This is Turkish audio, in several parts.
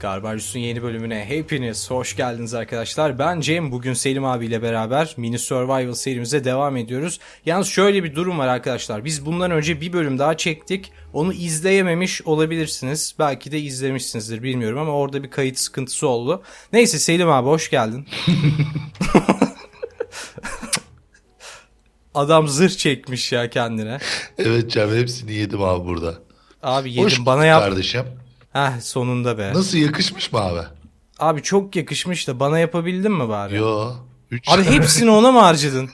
Garbarius'un yeni bölümüne hepiniz hoş geldiniz arkadaşlar. Ben Cem. Bugün Selim abiyle beraber mini survival serimize devam ediyoruz. Yalnız şöyle bir durum var arkadaşlar. Biz bundan önce bir bölüm daha çektik. Onu izleyememiş olabilirsiniz. Belki de izlemişsinizdir bilmiyorum ama orada bir kayıt sıkıntısı oldu. Neyse Selim abi hoş geldin. Adam zırh çekmiş ya kendine. Evet Cem hepsini yedim abi burada. Abi yedim Hoş bana yap. kardeşim. Heh sonunda be. Nasıl yakışmış mı abi? Abi çok yakışmış da bana yapabildin mi bari? Yo. Üç, Abi hepsini ona mı harcadın?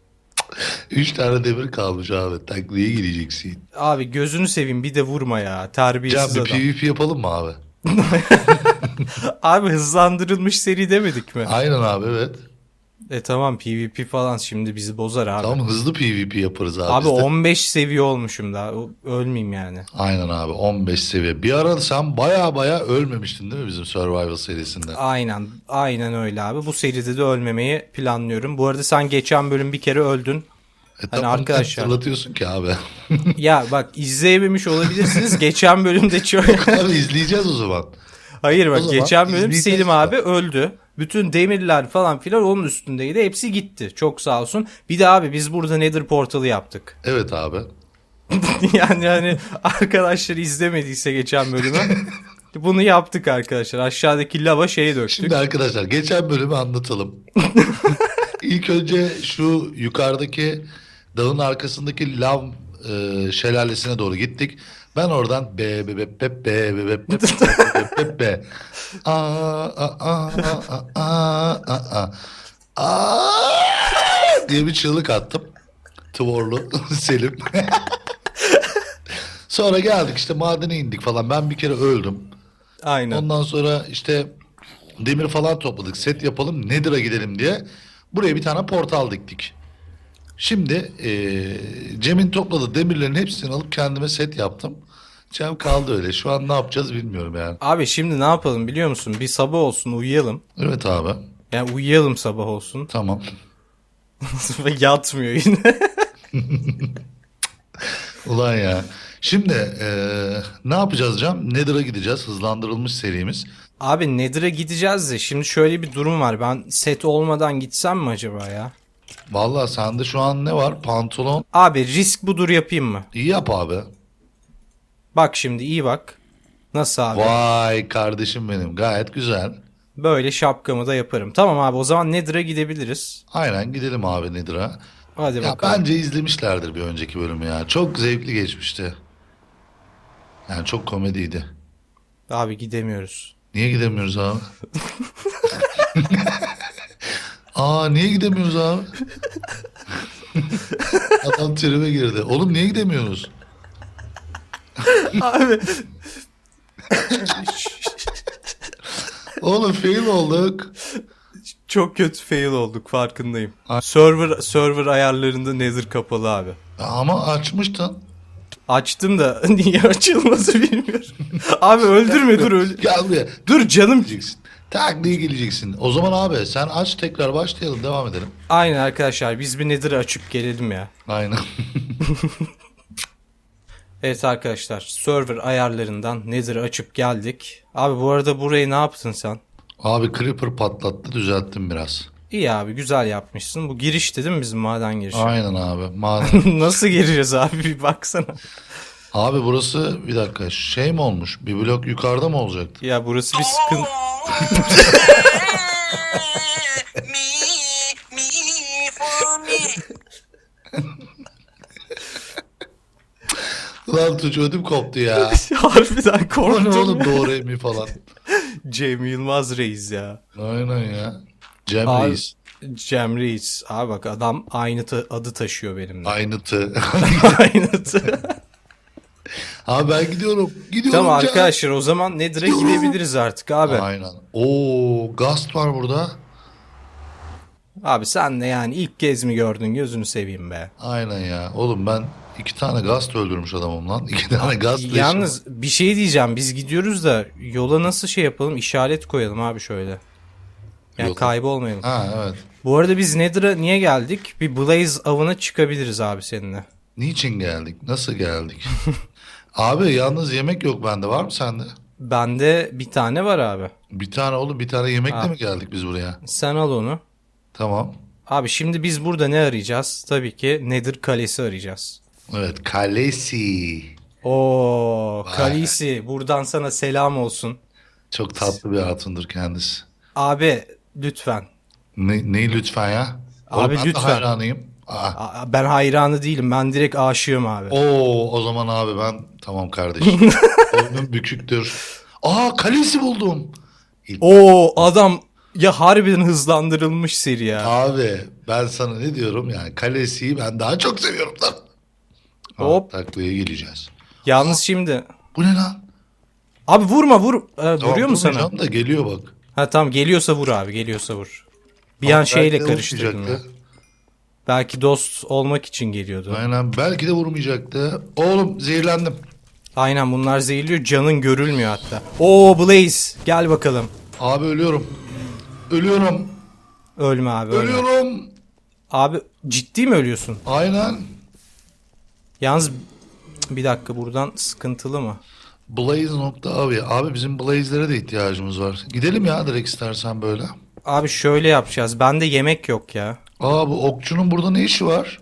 üç tane demir kalmış abi. Takviye gireceksin. Abi gözünü seveyim bir de vurma ya. Cem Terbiyesiz bir adam. PvP yapalım mı abi? Abi hızlandırılmış seri demedik mi? Aynen abi evet. E tamam PvP falan şimdi bizi bozar abi. Tamam hızlı PvP yaparız abi. Abi biz de. 15 seviye olmuşum daha. Ölmeyeyim yani. Aynen abi 15 seviye. Bir ara sen baya baya ölmemiştin değil mi bizim Survival serisinde? Aynen. Aynen öyle abi. Bu seride de ölmemeyi planlıyorum. Bu arada sen geçen bölüm bir kere öldün. E tamam, arkadaşlar- Hatırlatıyorsun ki abi. ya bak izleyememiş olabilirsiniz. geçen bölümde çok... abi izleyeceğiz o zaman. Hayır bak zaman geçen bölüm izleyeceğiz Selim abi öldü. Bütün demirler falan filan onun üstündeydi. Hepsi gitti. Çok sağ olsun. Bir de abi biz burada Nether portalı yaptık. Evet abi. yani hani arkadaşlar izlemediyse geçen bölümü bunu yaptık arkadaşlar. Aşağıdaki lava şeyi döktük. Şimdi arkadaşlar geçen bölümü anlatalım. İlk önce şu yukarıdaki dağın arkasındaki lav e, şelalesine doğru gittik. Ben oradan be be be be be be be be be be be a a a a a a a a diye bir çığlık attım. Tvorlu Selim. Sonra geldik işte madene indik falan. Ben bir kere öldüm. Aynen. Ondan sonra işte demir falan topladık. Set yapalım Nether'a gidelim diye. Buraya bir tane portal diktik. Şimdi eee, Cem'in topladığı demirlerin hepsini alıp kendime set yaptım. Cem kaldı öyle. Şu an ne yapacağız bilmiyorum yani. Abi şimdi ne yapalım biliyor musun? Bir sabah olsun uyuyalım. Evet abi. Yani uyuyalım sabah olsun. Tamam. Ve yatmıyor yine. Ulan ya. Şimdi eee, ne yapacağız Cem? Nether'a gideceğiz. Hızlandırılmış serimiz. Abi Nether'a gideceğiz de şimdi şöyle bir durum var. Ben set olmadan gitsem mi acaba ya? Vallahi sende şu an ne var? Pantolon. Abi risk budur yapayım mı? İyi yap abi. Bak şimdi iyi bak. Nasıl abi? Vay kardeşim benim. Gayet güzel. Böyle şapkamı da yaparım. Tamam abi o zaman Nether'a gidebiliriz. Aynen gidelim abi Nether'a. Hadi Ya bakalım. bence izlemişlerdir bir önceki bölümü ya. Çok zevkli geçmişti. Yani çok komediydi. Abi gidemiyoruz. Niye gidemiyoruz abi? Aa niye gidemiyoruz abi? Adam tribe girdi. Oğlum niye gidemiyoruz? abi Oğlum fail olduk. çok kötü fail olduk farkındayım. Ay. Server server ayarlarında Nether kapalı abi. Ama açmıştın. Açtım da niye açılması bilmiyorum. abi öldürme dur öl. Gel buraya. Dur canım. Geleceksin. Tak diye geleceksin. O zaman abi sen aç tekrar başlayalım devam edelim. Aynen arkadaşlar biz bir Nether'ı açıp gelelim ya. Aynen. Evet arkadaşlar server ayarlarından Nether'ı açıp geldik. Abi bu arada burayı ne yaptın sen? abi Creeper patlattı düzelttim biraz. İyi abi güzel yapmışsın. Bu girişti değil mi bizim maden girişi? Aynen abi. Maden. Nasıl gireceğiz abi bir baksana. Abi burası bir dakika şey mi olmuş? Bir blok yukarıda mı olacaktı? Ya burası bir sıkıntı. Lan Tuğçe ödüm koptu ya. Harbiden O ne korktum. oğlum doğru emi falan. Cem Yılmaz Reis ya. Aynen ya. Cem Abi- Reis. Cem Reis. Abi bak adam aynı ta- adı taşıyor benimle. Aynı tı. aynı tı. abi ben gidiyorum. Gidiyorum. tamam Cem. arkadaşlar o zaman Nether'a gidebiliriz artık abi. Aynen. Oo gast var burada. Abi sen de yani ilk kez mi gördün gözünü seveyim be. Aynen ya. Oğlum ben iki tane gast öldürmüş adamım lan. İki tane gast. Yalnız bir şey diyeceğim biz gidiyoruz da yola nasıl şey yapalım işaret koyalım abi şöyle. Yani kaybolmayalım. Ha evet. Bu arada biz Nether'a niye geldik? Bir Blaze avına çıkabiliriz abi seninle. Niçin geldik? Nasıl geldik? abi yalnız yemek yok bende. Var mı sende? Bende bir tane var abi. Bir tane oğlum bir tane yemekle Ha. mi geldik biz buraya? Sen al onu. Tamam. Abi şimdi biz burada ne arayacağız? Tabii ki Nedir Kalesi arayacağız. Evet kalesi. Oo, Vay. Kalisi buradan sana selam olsun. Çok tatlı bir hatundur kendisi. Abi lütfen. Ne, neyi lütfen ya? Oğlum Abi ben de lütfen. hayranıyım. Aa. Ben hayranı değilim. Ben direkt aşığım abi. Oo o zaman abi ben tamam kardeşim. Boynum büküktür. Aa kalesi buldum. Oo adam ya harbiden hızlandırılmış seri ya. Abi ben sana ne diyorum yani kalesiyi ben daha çok seviyorum lan. Ha, Hop. Taklaya geleceğiz. Yalnız şimdi Bu ne lan? abi vurma vur. Ee, Tamam, vuruyor mu sana? durmayacağım da geliyor bak. Ha tamam geliyorsa vur abi geliyorsa vur. Bir an şeyle karıştırdım ya. vurmayacaktı. Belki dost olmak için geliyordu. Aynen belki de vurmayacaktı. Oğlum zehirlendim. Aynen bunlar zehirliyor. Canın görülmüyor hatta. Oo Blaze gel bakalım. Abi ölüyorum. Ölüyorum. Ölme abi ölme. Ölüyorum. Abi ciddi mi ölüyorsun? Aynen. Yalnız bir dakika buradan sıkıntılı mı? Blaze nokta abi. Abi bizim Blaze'lere de ihtiyacımız var. Gidelim ya direkt istersen böyle. Abi şöyle yapacağız. Bende yemek yok ya. Aa bu okçunun burada ne işi var?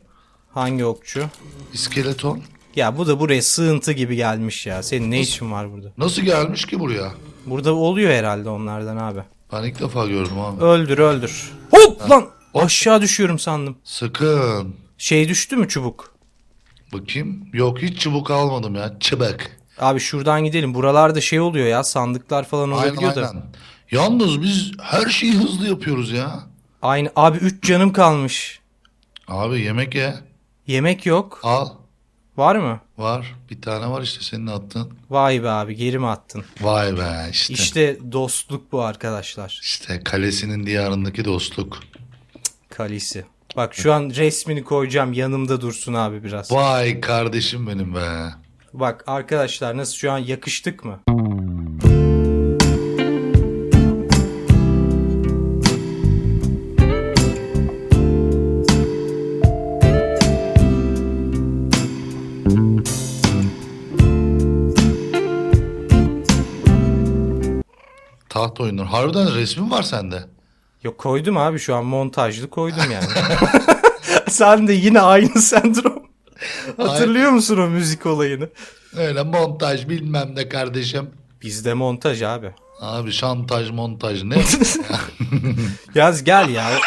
Hangi okçu? İskeleton. Ya bu da buraya sığıntı gibi gelmiş ya. Senin ne işin var burada? Nasıl gelmiş ki buraya? Burada oluyor herhalde onlardan abi. Ben ilk defa gördüm abi. Öldür öldür. Hop lan! Aşağı düşüyorum sandım. Sakın. Şey düştü mü çubuk? Bakayım. Yok hiç çubuk almadım ya. Çıbık. Abi şuradan gidelim. Buralarda şey oluyor ya sandıklar falan Aynen olabiliyor da. aynen. Yalnız biz her şeyi hızlı yapıyoruz ya. Aynı. Abi 3 canım kalmış. Abi yemek ye. Yemek yok. Al. Var mı? Var. Bir tane var işte senin attığın. Vay be abi geri mi attın? Vay be işte. İşte, İşte dostluk bu arkadaşlar. kalesinin diyarındaki dostluk. Kalisi. Bak şu an resmini koyacağım yanımda dursun abi biraz. Vay kardeşim benim be. Bak arkadaşlar nasıl şu an yakıştık mı? Taht oyunları. Harbiden resmin var sende. Yok koydum abi şu an montajlı koydum yani. Sen de yine aynı sendrom. Hatırlıyor musun o müzik olayını? Öyle montaj bilmem ne kardeşim. Bizde montaj abi. Abi şantaj montaj ne? Yaz gel ya.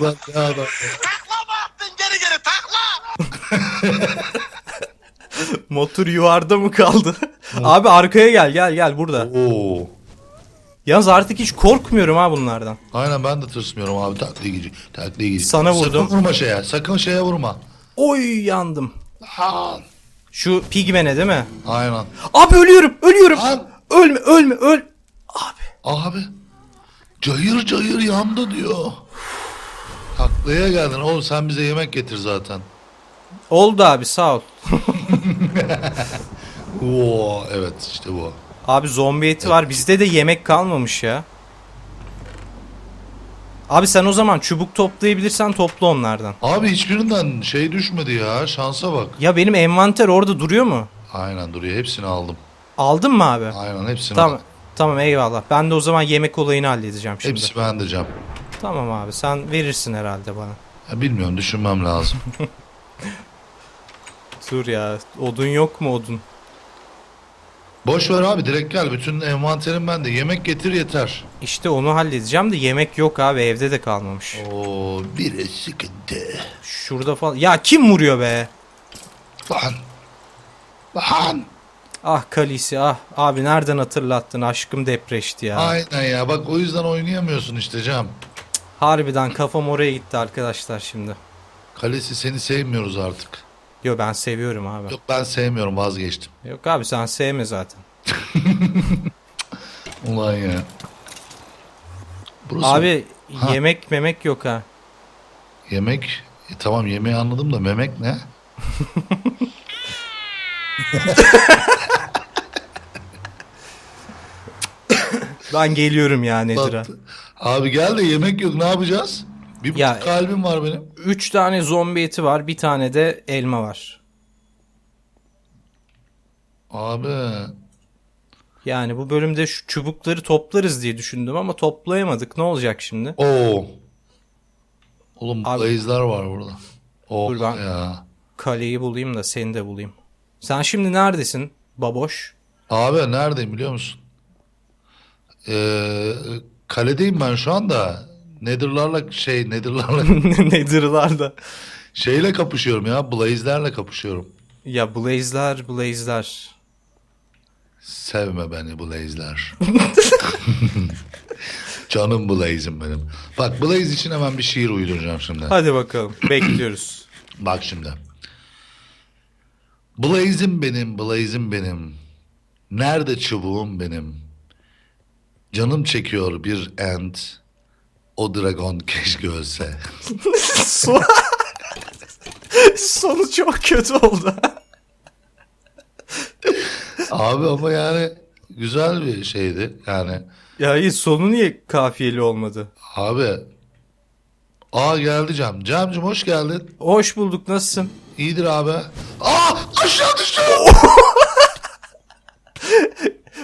Lan ne adam. Takla Motor yuvarda mı kaldı? abi arkaya gel gel gel burada. Oo. Yalnız artık hiç korkmuyorum ha bunlardan. Aynen ben de tırsmıyorum abi taklaya gidiyor. Taklaya gidiyor. Sana vurdum. Sakın vurma şeye. Sakın şeye vurma. Oy yandım. Lan. Şu pigmene değil mi? Aynen. Abi ölüyorum ölüyorum. Lan. Ölme ölme öl. Abi. Abi. Cayır cayır yandı diyor. Taklaya geldin. Oğlum sen bize yemek getir zaten. Oldu abi sağ ol. Oo evet işte bu. Abi zombi eti var. Bizde de yemek kalmamış ya. Abi sen o zaman çubuk toplayabilirsen topla onlardan. Abi hiçbirinden şey düşmedi ya. Şansa bak. Ya benim envanter orada duruyor mu? Aynen duruyor. Hepsini aldım. Aldın mı abi? Aynen hepsini Tamam. aldım. Tamam eyvallah. Ben de o zaman yemek olayını halledeceğim şimdi. Hepsi bende Cem. Tamam abi sen verirsin herhalde bana. Ya bilmiyorum düşünmem lazım. Dur ya odun yok mu odun? Boş ver abi direkt gel. Bütün envanterim bende. Yemek getir yeter. İşte onu halledeceğim de yemek yok abi evde de kalmamış. Oo bir sıkıntı. Şurada falan. Ya kim vuruyor be? Lan. Lan. Ah Kalisi ah. Abi nereden hatırlattın aşkım depreşti ya. Aynen ya bak o yüzden oynayamıyorsun işte Cem. Harbiden kafam oraya gitti arkadaşlar şimdi. Kalesi seni sevmiyoruz artık. Yo ben seviyorum abi. Yok ben sevmiyorum vazgeçtim. Yok abi sen sevme zaten. Ulan ya. Burası Abi Ha. yemek memek yok ha. yemek. E, tamam yemeği anladım da memek ne? Ben geliyorum ya Nedir'a. Abi gel de yemek yok ne yapacağız? Bir buçuk Ya- kalbim var benim. 3 tane zombi eti var. Bir tane de elma var. Abi. Yani bu bölümde şu çubukları toplarız diye düşündüm ama toplayamadık. Ne olacak şimdi? Oo. Oğlum Abi- blaze'ler var burada. Oh Dur ben- ya. Kaleyi bulayım da seni de bulayım. Sen şimdi neredesin baboş? Abi neredeyim biliyor musun? Ee, kaledeyim ben şu anda. Nether'larla şey Nether'larla Nether'larda. şeyle kapışıyorum ya. Blaze'lerle kapışıyorum. Ya Blaze'ler, Blaze'ler. Sevme beni Blaze'ler. Canım Blaze'im benim. Bak Blaze için hemen bir şiir uyduracağım şimdi. Hadi bakalım. Bekliyoruz. Bak şimdi. Blaze'im benim, Blaze'im benim. Nerede çubuğum benim? Canım çekiyor bir end. O dragon keşke ölse. Son... Sonu çok kötü oldu. Abi ama yani güzel bir şeydi. Yani ya iyi sonu niye kafiyeli olmadı? abi Aa geldi Cem. Cem'cim hoş geldin. Hoş bulduk nasılsın? İyidir abi. Aa aşağı düştüm.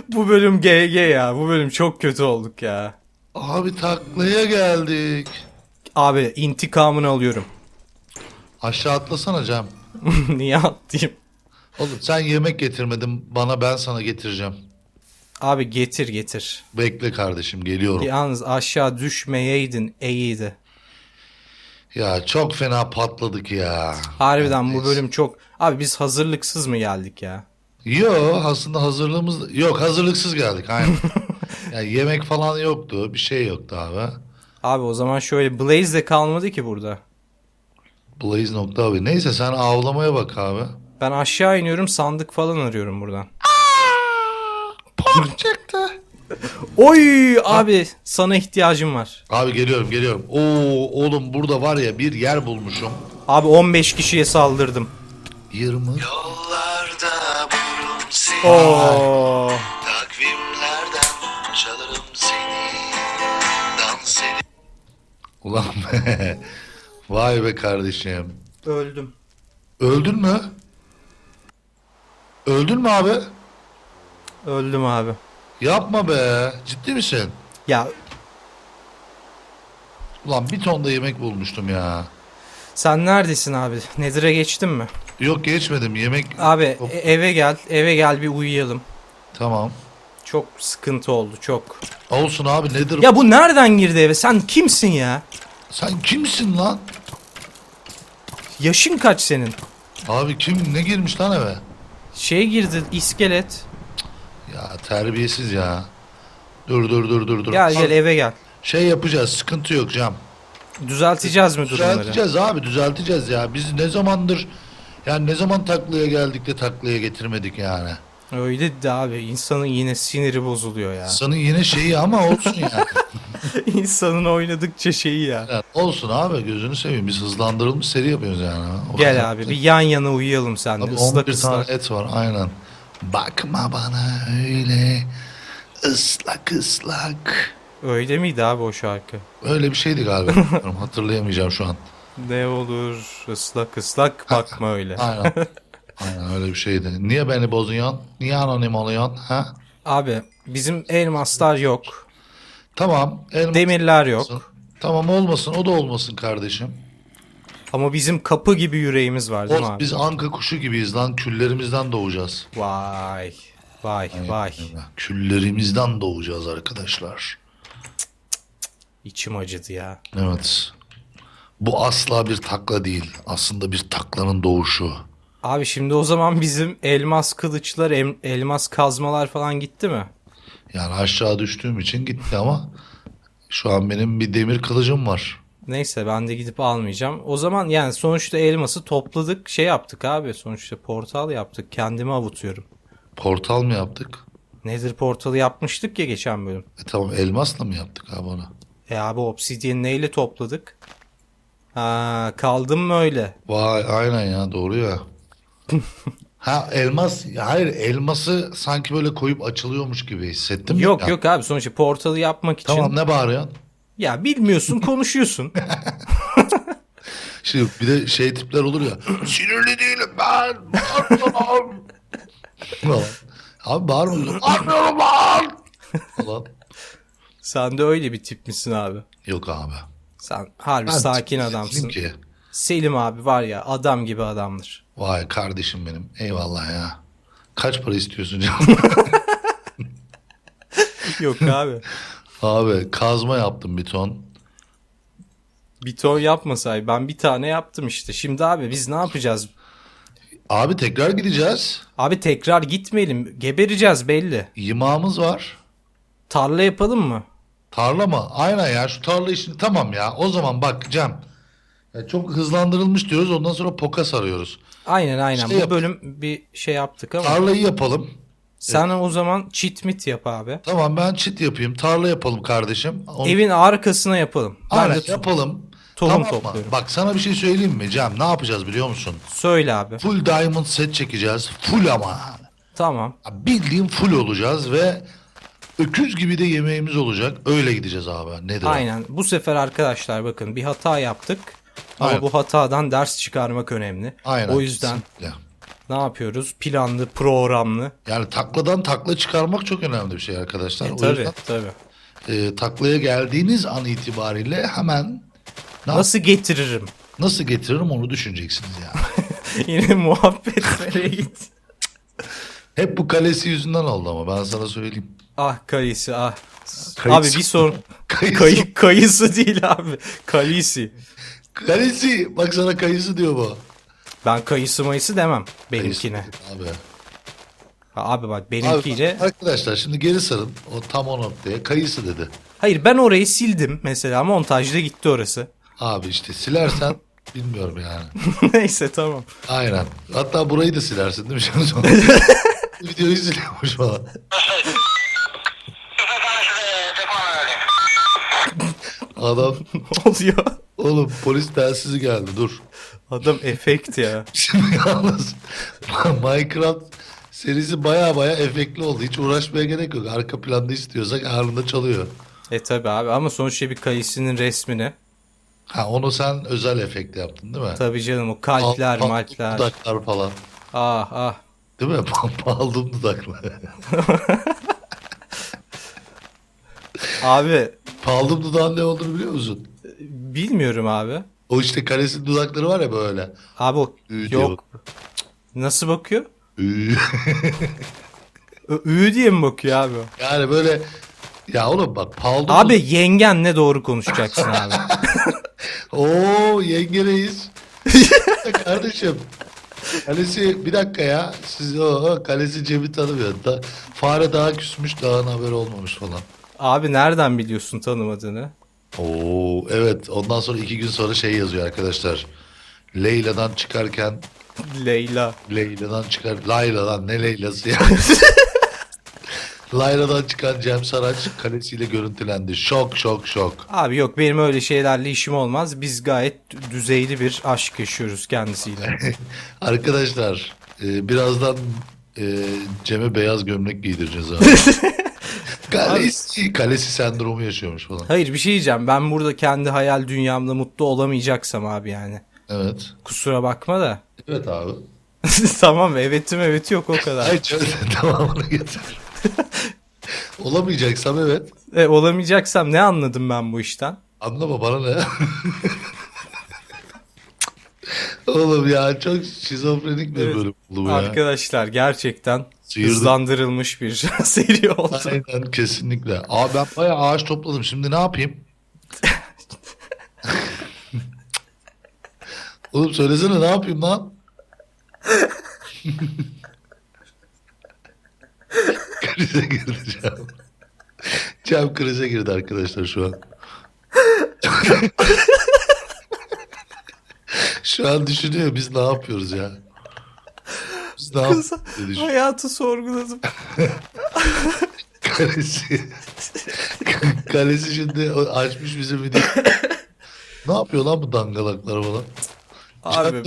Bu bölüm GG ya. Bu bölüm çok kötü olduk ya. Abi taklaya geldik. Abi intikamını alıyorum. Aşağı atlasana Cem. niye atlayayım? Oğlum sen yemek getirmedin bana ben sana getireceğim. Abi getir getir. Bekle kardeşim geliyorum. Yalnız aşağı düşmeyeydin iyiydi. Ya çok fena patladık ya. Harbiden bu Neyse. bölüm çok... Abi biz hazırlıksız mı geldik ya? Yo aslında hazırlığımız yok hazırlıksız geldik aynen. yani yemek falan yoktu bir şey yoktu abi. Abi o zaman şöyle Blaze de kalmadı ki burada. Blaze nokta abi. Neyse sen avlamaya bak abi. Ben aşağı iniyorum sandık falan arıyorum buradan. Pork çıktı. Oy abi sana ihtiyacım var. Abi geliyorum geliyorum. Oo oğlum burada var ya bir yer bulmuşum. Abi 15 kişiye saldırdım. 20. Yollarda bulurum seni. Oo. Takvimlerden çalarım seni. Dans edip Ulan be. Vay be kardeşim. Öldüm. Öldün mü? Öldün mü abi? Öldüm abi. Yapma be. Ciddi misin? Ya Ulan bir ton da yemek bulmuştum ya. sen neredesin abi? Nedir'e geçtin mi? Yok geçmedim yemek. Abi Hop, e- eve gel. Eve gel bir uyuyalım. Tamam. Çok sıkıntı oldu çok. Olsun abi nedir? Ya bu nereden girdi eve? Sen kimsin ya? Sen kimsin lan? Yaşın kaç senin? Abi kim ne girmiş lan eve? Şey girdi iskelet. Ya terbiyesiz ya. Dur dur dur dur dur. Gel Abi, gel eve gel. Şey yapacağız sıkıntı yok Cam. Düzelteceğiz mi durumları? Düzelteceğiz abi düzelteceğiz ya. Biz ne zamandır yani ne zaman taklaya geldik de taklaya getirmedik yani. Öyle de abi insanın yine siniri bozuluyor ya. Sanın yine şeyi ama olsun yani. İnsanın oynadıkça şeyi ya. Yani olsun abi gözünü seveyim biz hızlandırılmış seri yapıyoruz yani. O Gel kadar. abi bir yan yana uyuyalım seninle. Abi Islak 11 tane ıslak. et var aynen. Bakma bana öyle ıslak ıslak. Öyle miydi abi o şarkı? Öyle bir şeydi galiba. Bilmiyorum, Hatırlayamayacağım şu an. Ne olur ıslak ıslak bakma öyle. Aynen. Aynen öyle bir şeydi. Niye beni bozuyorsun? Niye anonim oluyorsun? Ha? Abi bizim elmaslar yok. Tamam. elmas Demirler olmasın. yok. Tamam olmasın. O da olmasın kardeşim. Ama bizim kapı gibi yüreğimiz var değil mi abi? biz anka kuşu gibiyiz lan. Küllerimizden doğacağız. Vay. Vay vay. Küllerimizden doğacağız arkadaşlar. İçim acıdı ya. Evet. Bu asla bir takla değil. Aslında bir taklanın doğuşu. Abi şimdi o zaman bizim elmas kılıçlar, em- elmas kazmalar falan gitti mi? Yani aşağı düştüğüm için gitti ama şu an benim bir demir kılıcım var. Neyse ben de gidip almayacağım. O zaman yani sonuçta elması topladık şey yaptık abi. Sonuçta portal yaptık. Kendimi avutuyorum. Portal mı yaptık? Nedir portalı yapmıştık ya geçen bölüm. E tamam elmasla mı yaptık abi onu? E abi obsidian neyle topladık? Ha kaldım mı öyle? Vay aynen ya doğru ya. Ha elmas hayır elması sanki böyle koyup açılıyormuş gibi hissettim. Yok ya. yok abi sonuçta portalı yapmak için Tamam ne bağırıyorsun? Ya bilmiyorsun konuşuyorsun. Şimdi bir de şey tipler olur ya. Sinirli değilim ben. Bağırmam. Abi bağırmıyorum. Bağırmıyorum lan. Falan. Sen de öyle bir tip misin abi? Yok abi. Sen harbi Ben sakin adamsın. Ki. Selim abi var ya adam gibi adamdır. Vay kardeşim benim. Eyvallah ya. Kaç para istiyorsun canım? Yok abi. abi kazma yaptım bir ton. Bir ton yapmasay ben bir tane yaptım işte. Şimdi abi biz ne yapacağız? Abi tekrar gideceğiz. Abi tekrar gitmeyelim. Gebereceğiz belli. Yımağımız var. Tarla yapalım mı? Tarla mı? Aynen ya şu tarla işini tamam ya. O zaman bak Cem. Ya çok hızlandırılmış diyoruz ondan sonra poka sarıyoruz. Aynen aynen. Şey Bu yap- bölüm bir şey yaptık ama. Tarlayı yapalım. Sen o zaman cheat mit yap abi. Tamam ben çit yapayım. Tarla yapalım kardeşim. Onu... Evin arkasına yapalım. Ben Aynen de yapalım. tohum Tamam topluyorum. Bak sana bir şey söyleyeyim mi Cem? Ne yapacağız biliyor musun? Söyle abi. Full diamond set çekeceğiz. Full ama. Tamam. Bildiğin full olacağız ve öküz gibi de yemeğimiz olacak. Öyle gideceğiz abi. Nedir? o? Aynen. Bu sefer arkadaşlar bakın bir hata yaptık. Ama Aynen. bu hatadan ders çıkarmak önemli. Aynen. O yüzden kesinlikle. ne yapıyoruz? Planlı, programlı. Yani takladan takla çıkarmak çok önemli bir şey arkadaşlar. E, o tabii yüzden tabii. e, taklaya geldiğiniz an itibariyle hemen na- Nasıl getiririm? nasıl getiririm onu düşüneceksiniz yani. Yine muhabbet nereye gitti? Hep bu kalesi yüzünden oldu ama ben sana söyleyeyim. Ah kayısı ah. Kayısı. Abi bir sorun. Kayısı. Kayı, kayısı değil abi. Kayısı. Kalesi bak sana kayısı diyor bu. Ben kayısı mayısı demem Kayısı benimkine. Abi. Ha, Abi bak Abi, benimkiyle. arkadaşlar şimdi geri sarın. O tam o noktaya. Kayısı dedi. Hayır ben orayı sildim mesela montajda gitti orası. Abi işte silersen bilmiyorum yani. Neyse tamam. Aynen. Hatta burayı da silersin değil mi? Videoyu siliyormuş falan. Adam Ne oluyor? Oğlum polis telsizi geldi dur. Adam efekt ya. Şimdi yalnız Minecraft serisi baya baya efektli oldu. Hiç uğraşmaya gerek yok. Arka planda istiyorsak anında çalıyor. E tabi abi ama sonuçta bir kayısının resmini. Ha onu sen özel efekt yaptın değil mi? Tabi canım o kalpler Pal- pal- malpler. Dudaklar falan. Ah ah. Değil mi? Paldım dudaklar. Abi Paldım dudağın ne olduğunu biliyor musun? Bilmiyorum abi. O işte karesin dudakları var ya böyle. Abi o Ü diyor. yok. Nasıl bakıyor? Ü. Diye mi bakıyor abi? o? yani böyle ya oğlum bak paldım. Abi yengenle doğru konuşacaksın abi. Oo yenge reis. Kardeşim. Kalesi bir dakika ya. Siz o kalesi Cem'i tanımıyor. Da, fare daha küsmüş dağın haberi olmamış falan. Abi nereden biliyorsun tanımadığını? Oo evet ondan sonra iki gün sonra şey yazıyor arkadaşlar. Leyla'dan çıkarken Leyla. Leyla'dan çıkar Layla'dan ne Leyla'sı ya. Layla'dan çıkan Cem Saraç kalesiyle görüntülendi. Şok şok şok. Abi yok benim öyle şeylerle işim olmaz. Biz gayet dü- düzeyli bir aşk yaşıyoruz kendisiyle. Arkadaşlar e, birazdan e, Cem'e beyaz gömlek giydireceğiz abi. kalesi, kalesi sendromu yaşıyormuş falan. Hayır bir şey diyeceğim. Ben burada kendi hayal dünyamda mutlu olamayacaksam abi yani. Evet. Kusura bakma da. Evet abi. tamam evetim evet yok o kadar. Hayır tamamını getir. Olamayacaksam evet. E, olamayacaksam ne anladım ben bu işten? Anlama bana ne? Oğlum ya çok şizofrenik bir Evet. bölüm oldu bu ya. Arkadaşlar gerçekten Sıyırdık. hızlandırılmış bir seri oldu. Aynen kesinlikle. Abi ben bayağı ağaç topladım. Şimdi ne yapayım? Oğlum söylesene ne yapayım lan? krize girdi Cem. Cem krize girdi arkadaşlar şu an. şu an düşünüyor biz ne yapıyoruz ya. Biz ne yapıyoruz diye düşünüyor. Hayatı sorguladım. Kalesi. Kalesi şimdi açmış bizim video. ne yapıyor lan bu dangalaklar falan? Abi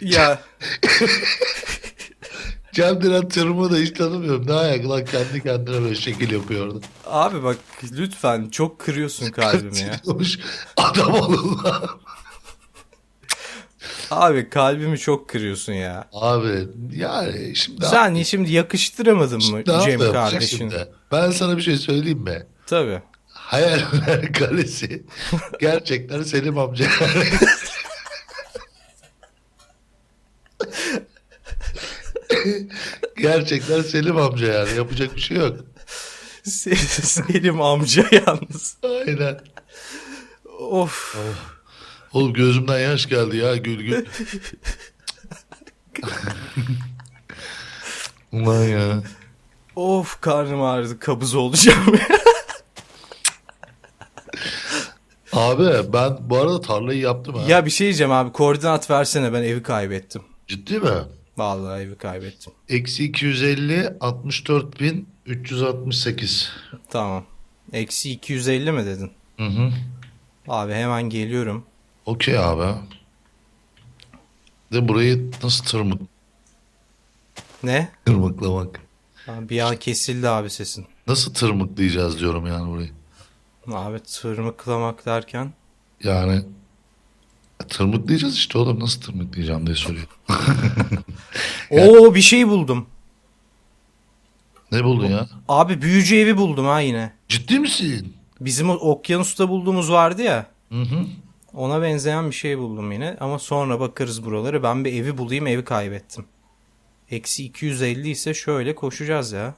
ya Cem Diren tırımı da hiç tanımıyorum. Ne ayak lan kendi kendine böyle şekil yapıyor orada. Abi bak lütfen çok kırıyorsun kalbimi ya. Adam olun lan. Abi kalbimi çok kırıyorsun ya. Abi yani şimdi Sen şimdi yakıştıramadın mı ne Cem yapayım kardeşin? şimdi? Ben sana bir şey söyleyeyim mi? Tabii. Hayaller Kalesi gerçekten Selim amca. gerçekten Selim amca yani yapacak bir şey yok. Selim amca yalnız. Aynen. Of. Oğlum gözümden yaş geldi ya gül gül. Ulan ya. Of karnım ağrıdı kabız olacağım. Abi ben bu arada tarlayı yaptım ha. ya bir şey diyeceğim abi koordinat versene ben evi kaybettim. Ciddi mi? Vallahi evi kaybettim. Eksi 250 64 bin 368. Tamam. Eksi 250 mi dedin? Hı hı. Abi hemen geliyorum. Okey abi. De burayı nasıl tırmık Ne? tırmıklamak? Abi bir an kesildi abi sesin. Nasıl tırmıklayacağız diyorum yani burayı. Abi tırmıklamak derken. Yani tırmıklayacağız işte oğlum nasıl tırmıklayacağım diye soruyor. Oo bir şey buldum. Ne buldun ya? Abi büyücü evi buldum ha yine. Ciddi misin? Bizim o okyanusta bulduğumuz vardı ya. Hı hı. Ona benzeyen bir şey buldum yine. Ama sonra bakarız buraları. Ben bir evi bulayım evi kaybettim. Eksi 250 ise şöyle koşacağız ya.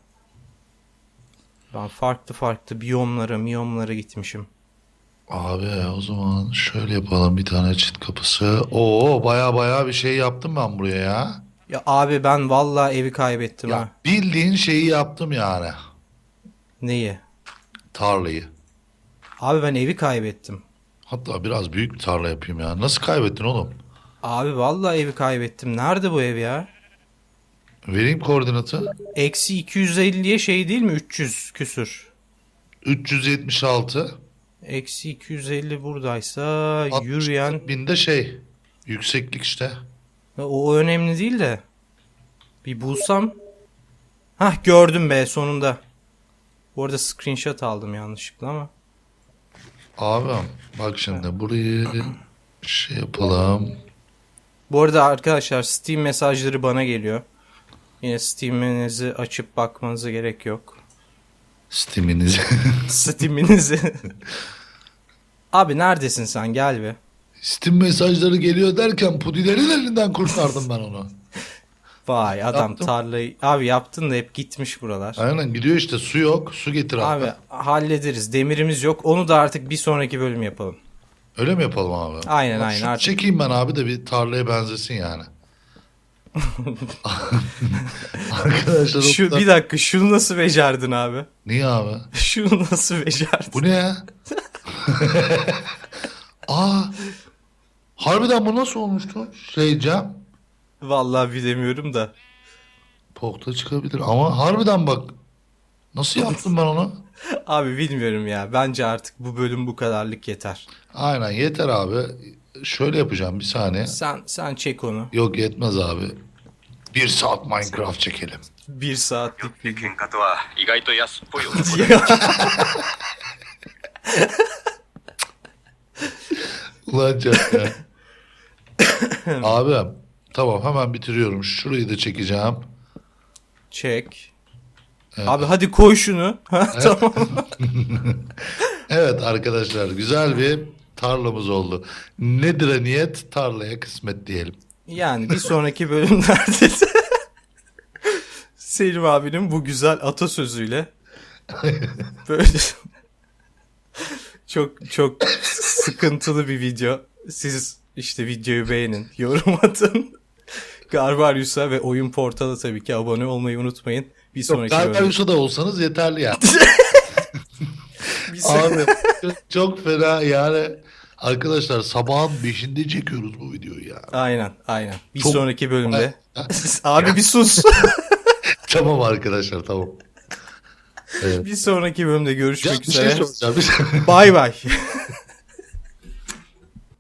Ben farklı farklı biyomlara miyomlara gitmişim. Abi o zaman şöyle yapalım bir tane çit kapısı. Oo baya baya bir şey yaptım ben buraya ya. Ya abi ben vallahi evi kaybettim ha. Ya bildiğin şeyi yaptım yani. Neyi? Tarlayı. Abi ben evi kaybettim. Hatta biraz büyük bir tarla yapayım ya. Nasıl kaybettin oğlum? Abi vallahi evi kaybettim. Nerede bu ev ya? Vereyim koordinatı. Eksi 250'ye şey değil mi? 300 küsür. 376. Eksi 250 buradaysa yürüyen... Binde şey. Yükseklik işte. O önemli değil de. Bir bulsam. Hah gördüm be sonunda. Bu arada screenshot aldım yanlışlıkla ama. Abi bak şimdi burayı şey yapalım. Bu arada arkadaşlar Steam mesajları bana geliyor. Yine Steam'inizi açıp bakmanıza gerek yok. Steam'inizi. Steam'inizi. Abi neredesin sen gel be. Steam mesajları geliyor derken pudilerin elinden kurtardım ben onu. Vay adam Yaptım. tarlayı. Abi yaptın da hep gitmiş buralar. Aynen gidiyor işte su yok. Su getir abi. Abi hallederiz. Demirimiz yok. Onu da artık bir sonraki bölüm yapalım. Öyle mi yapalım abi? Aynen, Bak aynen, artık. Çekeyim ben abi de bir tarlaya benzesin yani. Arkadaşlar Şu bir dakika şunu nasıl becerdin abi? Niye abi? Şunu nasıl becerdin? Bu ne ya? Aa. Harbiden bu nasıl olmuştu? Şey Cem. Vallahi bilemiyorum da. Pokta çıkabilir ama harbiden bak. Nasıl yaptım ben onu? Abi bilmiyorum ya. Bence artık bu bölüm bu kadarlık yeter. Aynen yeter abi. Şöyle yapacağım bir saniye. Sen sen çek onu. Yok yetmez abi. Bir saat Minecraft çekelim. Bir saatlik video. 喧嘩とは意外と安っぽい男 Ulan Cem ya. abi tamam hemen bitiriyorum. Şurayı da çekeceğim. çek. Abi hadi koy şunu. Ha, tamam. Evet arkadaşlar güzel bir tarlamız oldu. Nedir niyet tarlaya kısmet diyelim. Yani bir sonraki bölümlerde de Selim abinin bu güzel atasözüyle böyle çok çok sıkıntılı bir video. Siz işte videoyu beğenin, yorum atın. Garbarius'a ve oyun portalı tabii ki abone olmayı unutmayın. Bir sonraki bölüm. Garbarius'a da olsanız yeterli yani. Abi çok fena yani. Arkadaşlar sabahın 5'inde çekiyoruz bu videoyu ya. Aynen, aynen. Bir Çok- sonraki bölümde. Abi bir sus. Tamam arkadaşlar tamam. Evet. bir sonraki bölümde Ya, görüşmek bir şey üzere. soracağım. Şey- Bay bay.